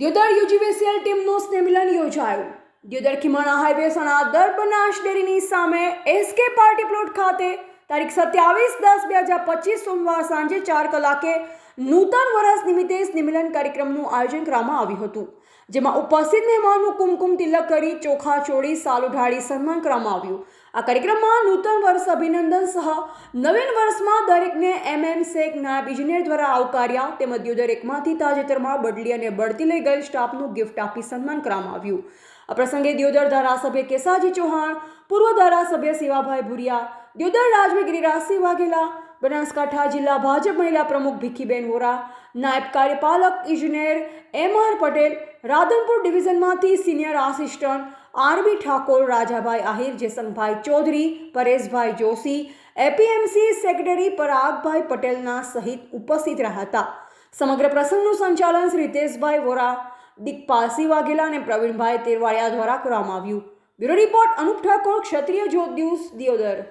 Deodar UGVCL ટીમનું સ્નેહમિલન યોજાયું. Deodar Khimana highway Sanadar Banas ડેરીની સામે એસકે પાર્ટી પ્લોટ ખાતે તારીખ સત્યાવીસ દસ બે હજાર પચીસ સોમવાર સાંજે ચાર કલાકે નૂતન વર્ષ નિમિત્તે સ્નેહમિલન કાર્યક્રમનું આયોજન કરવામાં આવ્યું હતું, જેમાં ઉપસ્થિત મહેમાનનું કુમકુમ તિલક કરી, ચોખા ચોળી, સાલ ઢાળી સન્માન કરવામાં આવ્યું. આ કાર્યક્રમમાં નૂતન વર્ષ અભિનંદન સહ નવીન વર્ષમાં દરેકને એમએમ શેખ નાયબ ઇજનેર દ્વારા આવકાર્યા તેમજ દ્યોદર એકમાંથી તાજેતરમાં બદલી અને બઢતી લઈ ગયેલ સ્ટાફનું ગિફ્ટ આપી સન્માન કરવામાં આવ્યું. આ પ્રસંગે દ્યોદર ધારાસભ્ય કેસાજી ચૌહાણ, પૂર્વ ધારાસભ્ય શિવાભાઈ ભુરિયા, દ્યોદર રાજવી ગિરિરાજસિંહ વાઘેલા બનાસકાંઠા જિલ્લા ભાજપ મહિલા પ્રમુખ ભીખીબેન વોરા, નાયબ કાર્યપાલક ઇજનેર M R Patel, Radhanpur ડિવિઝનમાંથી senior assistant RB Thakor, Rajabhai Ahir, Jesangbhai Chaudhari, Pareshbhai Joshi, APMC secretary Paragbhai પટેલના સહિત ઉપસ્થિત રહ્યા હતા. સમગ્ર પ્રસંગનું સંચાલન શ્રી હિતેશભાઈ વોરા દિકપાલસિંહ વાઘેલા અને પ્રવીણભાઈ તેરવાડિયા દ્વારા કરવામાં આવ્યું. Bureau report Anup Thakor, Kshatriya Jyot Divas Diyodar.